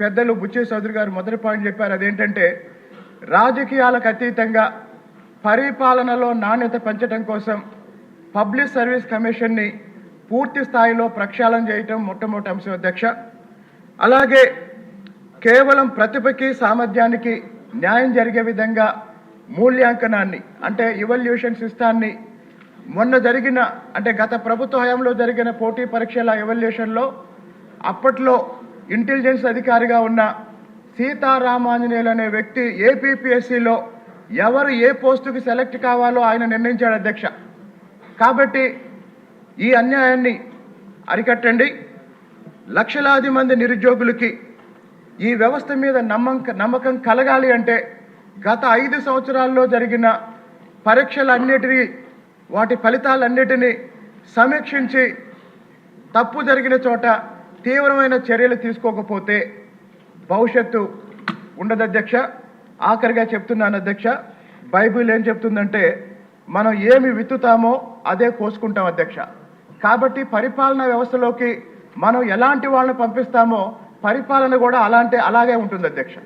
పెద్దలు బుచ్చే చౌదరి గారు మొదటి పాయింట్ చెప్పారు. అదేంటంటే రాజకీయాలకు అతీతంగా పరిపాలనలో నాణ్యత పెంచడం కోసం పబ్లిక్ సర్వీస్ కమిషన్ని పూర్తి స్థాయిలో ప్రక్షాళన చేయటం మొట్టమొదటి అంశం అధ్యక్ష. అలాగే కేవలం ప్రతిభకి సామర్థ్యానికి న్యాయం జరిగే విధంగా మూల్యాంకనాన్ని అంటే ఇవల్యూషన్ సిస్టాన్ని మొన్న జరిగిన అంటే గత ప్రభుత్వ హయాంలో జరిగిన పోటీ పరీక్షల ఎవల్యూషన్లో అప్పట్లో ఇంటెలిజెన్స్ అధికారిగా ఉన్న సీతారామాంజనేయులు అనే వ్యక్తి ఏపీపీఎస్సిలో ఎవరు ఏ పోస్టుకి సెలెక్ట్ కావాలో ఆయన నిర్ణయించాడు అధ్యక్ష. కాబట్టి ఈ అన్యాయాన్ని అరికట్టండి. లక్షలాది మంది నిరుద్యోగులకి ఈ వ్యవస్థ మీద నమ్మం నమ్మకం కలగాలి అంటే గత ఐదు సంవత్సరాల్లో జరిగిన పరీక్షలన్నిటినీ వాటి ఫలితాలన్నిటినీ సమీక్షించి తప్పు జరిగిన చోట తీవ్రమైన చర్యలు తీసుకోకపోతే భవిష్యత్తు ఉండదు అధ్యక్ష. ఆఖరిగా చెప్తున్నాను అధ్యక్ష బైబిల్ ఏం చెప్తుందంటే మనం ఏమి విత్తుతామో అదే కోసుకుంటాం అధ్యక్ష. కాబట్టి పరిపాలనా వ్యవస్థలోకి మనం ఎలాంటి వాళ్ళని పంపిస్తామో పరిపాలన కూడా అలాంటి అలాగే ఉంటుంది అధ్యక్ష.